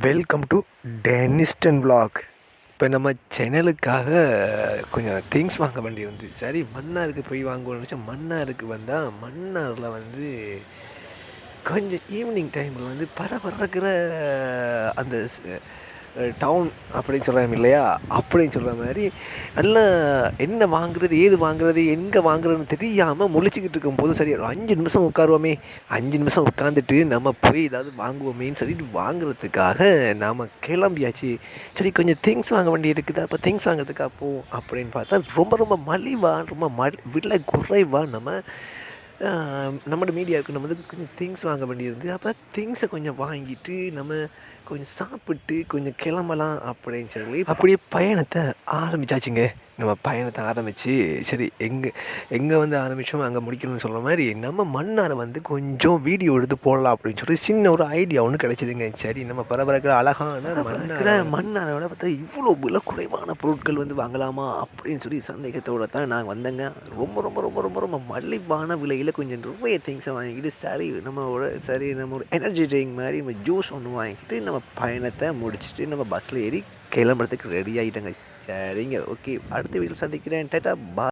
Welcome to டெனிஸ்டன் vlog இப்போ நம்ம சேனலுக்காக கொஞ்சம் திங்ஸ் வாங்க வேண்டியிருந்து சரி மன்னாருக்கு போய் வாங்குவோம்னு நினச்சா மன்னாருக்கு வந்தால் மன்னாரில் வந்து கொஞ்சம் ஈவினிங் டைமில் வந்து பரபரக்கிற அந்த டவுன் அப்படின்னு சொல்கிறாங்க இல்லையா? அப்படின்னு சொல்கிற மாதிரி நல்லா என்ன வாங்குறது ஏது வாங்குறது எங்கே வாங்குறதுன்னு தெரியாமல் முழிச்சிக்கிட்டு இருக்கும்போது சரி ஒரு அஞ்சு நிமிஷம் உட்காருவோமே. அஞ்சு நிமிஷம் உட்காந்துட்டு நம்ம போய் ஏதாவது வாங்குவோமேன்னு சொல்லிட்டு வாங்குறதுக்காக நாம் கிளம்பியாச்சு. சரி கொஞ்சம் திங்ஸ் வாங்க வேண்டி இருக்குது? அப்போ திங்ஸ் வாங்குறதுக்காக போவோம் அப்படின்னு பார்த்தா ரொம்ப ரொம்ப மலிவாக ரொம்ப மல் விலை குறைவாக நம்ம நம்மளோட மீடியாவுக்கு நம்ம வந்து கொஞ்சம் திங்ஸ் வாங்க வேண்டியிருந்து அப்போ திங்ஸை கொஞ்சம் வாங்கிட்டு நம்ம கொஞ்சம் சாப்பிட்டு கொஞ்சம் கிளம்பலாம் அப்படின்னு சொல்லி அப்படியே பயணத்தை ஆரம்பிச்சாச்சுங்க. நம்ம பயணத்தை ஆரம்பித்து சரி எங்கே எங்கே வந்து ஆரம்பித்தோம் அங்கே முடிக்கணும்னு சொல்கிற மாதிரி நம்ம மன்னாரை வந்து கொஞ்சம் வீடியோ எடுத்து போடலாம் அப்படின்னு சொல்லி சின்ன ஒரு ஐடியா ஒன்று கிடைச்சிதுங்க. சரி நம்ம பரபரக்கிற அழகான மன்னார மன்னாரோட பார்த்தா இவ்வளோ விலை குறைவான பொருட்கள் வந்து வாங்கலாமா அப்படின்னு சொல்லி சந்தேகத்தோட தான் நான் வந்தேங்க. ரொம்ப ரொம்ப ரொம்ப ரொம்ப ரொம்ப மலிவான விலையில் கொஞ்சம் நிறைய திங்ஸை வாங்கிட்டு சரி நம்மளோட சரி நம்ம ஒரு எனர்ஜி ட்ரிங்க் மாதிரி நம்ம ஜூஸ் ஒன்று வாங்கிட்டு நம்ம பயணத்தை முடிச்சுட்டு நம்ம பஸ்ஸில் ஏறி கிளம்புறதுக்கு ரெடி ஆகிட்டேங்க சரிங்க ஓகே அடுத்த வீட்டில் சந்திக்கிறேன். டேட்டா பா